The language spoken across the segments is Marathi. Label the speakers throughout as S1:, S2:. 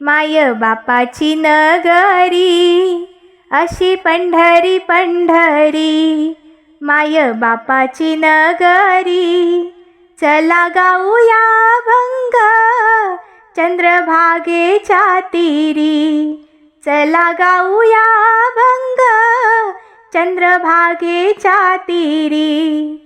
S1: माय बापाची नगरी अशी पंढरी पंढरी. माय बापाची नगरी चला गाऊया भंग. चंद्रभागेच्या तीरी चला गाऊया भंग. चंद्रभागेच्या तीरी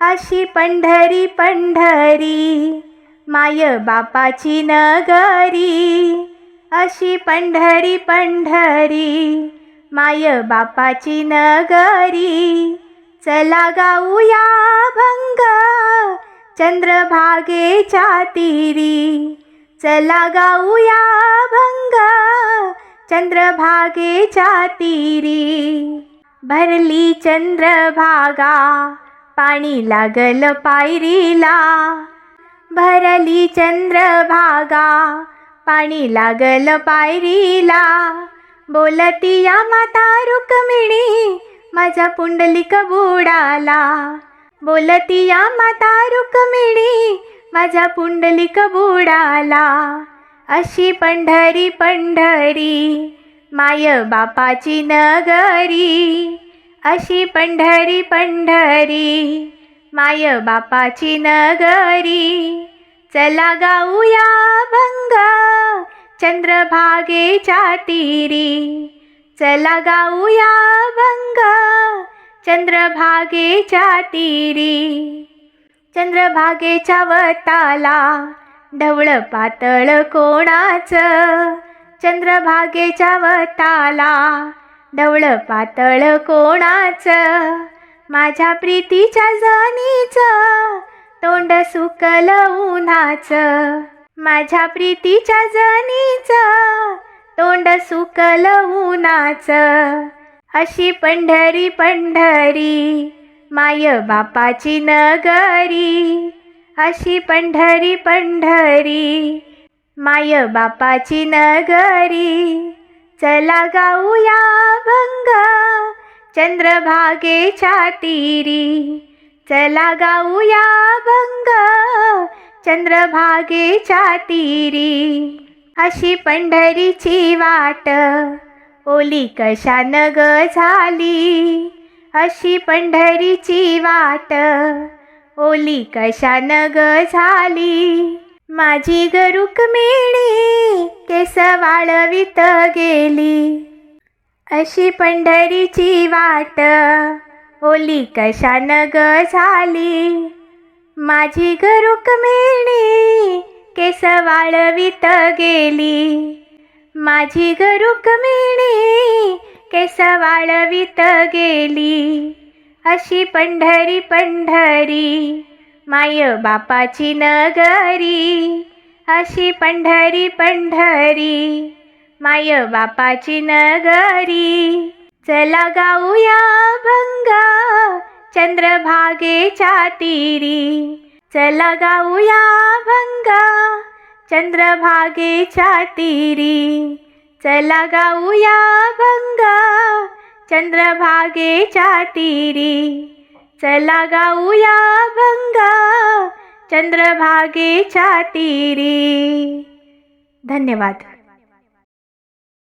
S1: अशी पंढरी पंढरी. माय बापाची नगरी अशी पंढरी पंढरी. माय बापाची नगरी. चला गाऊया भंग. चंद्रभागेच्या तीरी. चला गाऊया भंग. चंद्रभागेच्या तीरी. भरली चंद्रभागा. पाणी लागल पायरीला. भरली चंद्रभागा. पाणी लागल पायरीला. बोलती या माता रुक्मिणी माझा पुंडलिक बुडाला. बोलती या माता रुक्मिणी माझा पुंडलिक बुडाला. अशी पंढरी पंढरी माय बापाची नगरी. अशी पंढरी पंढरी माय बापाची नगरी. चला गाऊया भंगा चंद्रभागेच्या तीरी चला गाऊया भंग. चंद्रभागेच्या तीरी चंद्रभागेच्या वताला ढवळ पातळ कोणाचं. चंद्रभागेच्या वताला ढवळ पातळ कोणाचं. माझ्या प्रीतीच्या जनीचं तोंड सुकल उन्हाचं. माझ्या प्रीतीच्या जणीचं तोंड सुकल उनाच अशी पंढरी पंढरी माय बापाची नगरी. अशी पंढरी पंढरी माय बापाची नगरी. चला गाऊया भंग चंद्रभागेच्या तीरी. चला गाऊया भंग चंद्रभागेच्या तीरी अशी पंढरीची वाट. ओली कशान ग झाली? अशी पंढरीची वाट. ओली कशान ग झाली? माझी ग रुक्मिणी केस वाळवित गेली. अशी पंढरीची वाट. ओली कशान ग झाली? माझी गरुक मेणी केस वाळवित गेली. माझी गरुक मेणी केस वाळवित गेली. अशी पंढरी पंढरी माय बापाची नगरी. अशी पंढरी पंढरी माय बापाची नगरी. चला गाऊया भंगा चंद्रभागेच्या तीरी चला गाऊया भंग. चंद्रभागेच्या तीरी चला गाऊया भंग. चंद्रभागेच्या तीरी चला गाऊया भंग. चंद्रभागेच्या तीरी धन्यवाद.